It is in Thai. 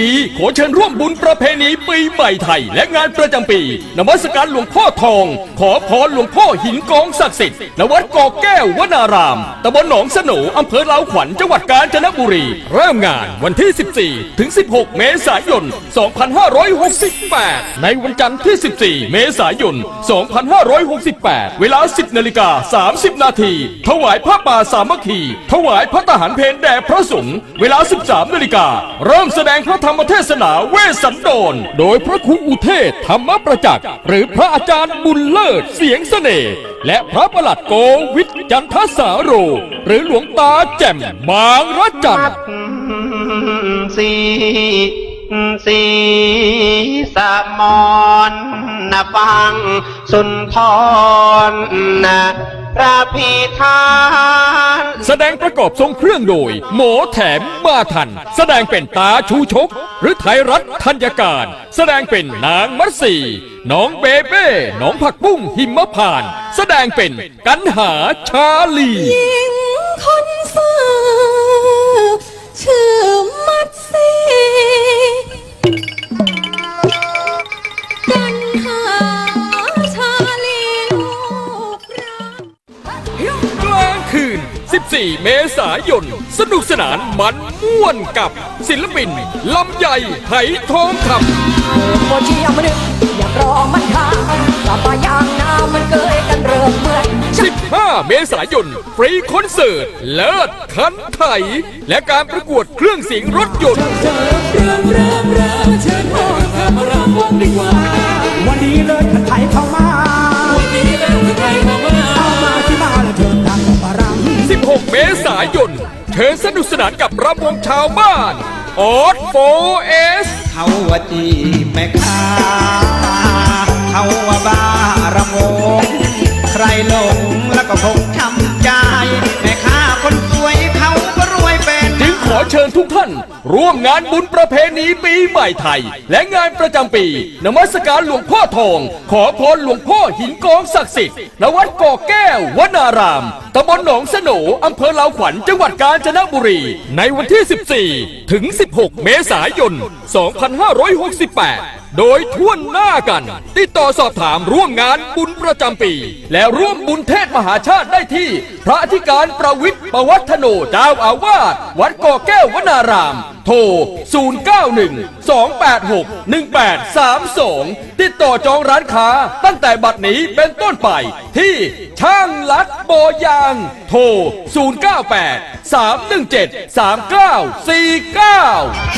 นี้ขอเชิญร่วมบุญประเพณีปีใหม่ไทย และงานประจำปี นมัสการหลวงพ่อทอง ขอพรหลวงพ่อหินกองศักดิ์สิทธิ์ณวัดกอกแก้ววนารามตำบลหนองสนูอำเภอลาวขวัญจังหวัดกาญจนบุรี เริ่มงานวันที่ 14 ถึง 16 เมษายน 2568 ในวันจันทร์ที่ 14 เมษายน 2568 เวลา 10นาฬิกา30 นาทีถวายผ้าป่าสามัคคีถวายพระทหารเพลแด่พระสงฆ์เวลา 13นาฬิกาเริ่มแสดงพระธรรมเทศนาเวสสันดษโดยพระครูอุเทศธรรมประจักษ์หรือพระอาจารย์บุญเลิศเสียงเสน่ห์และพระประหลัดโกวิทจันทสาโร หรือหลวงตาแจ่มบางรจันทร์สีสีสมอนนะฟังสุนทรนะ ระพีทานแสดงประกอบทรงเครื่องโดย หมอแถมมาทัน แสดงเป็นตาชูชก หรือไทยรัฐธัญการ แสดงเป็นนางมัตสีน้องเบเบ้น้องผักบุ้งหิมพานต์แสดงเป็นกันหาชาลี ยิง 14 เมษายน สนุกสนานมันม่วนกับศิลปินลำใหญ่ไหทองคำพอเชียร์มันนึกอยากรอมันทางกลับมายางน้ำมันเกยกันเริ่มเมื่อย15 เมษายน ฟรีคอนเสิร์ต เลิศคันไถ และการประกวดเครื่องเสียงรถยนต์วันนี้เลย 16 เมษายน เชิญสนุกสนานกับรำวงชาวบ้านออสโฟเอสเขาว่าจีแม่ค้าเขาว่าบ้าระมงใครหลงแล้วก็คงช้ำใจ แม่ค้าคน ขอเชิญทุกท่าน ร่วมงานบุญประเพณีปีใหม่ไทย และงานประจำปี นมัสการหลวงพ่อทอง ขอพรหลวงพ่อหินกองศักดิ์สิทธิ์ณวัดก่อแก้ววนารามตำบลหนองสโหนอำเภอลาวขวัญจังหวัดกาญจนบุรี ในวันที่ 14 ถึง 16 เมษายน 2568 โดยท่วนหน้ากัน ติดต่อสอบถามร่วมงานบุญประจำปี และร่วมบุญเทศมหาชาติได้ที่ พระอธิการประวิทย์ประวัฒโนเจ้าอาวาสวัดก่อแก้ววนาราม โทร 091 286 1832 ติดต่อจองร้านค้าตั้งแต่บัดนี้เป็นต้นไป ที่ช่างลัดโบยาง โทร 098 317 3949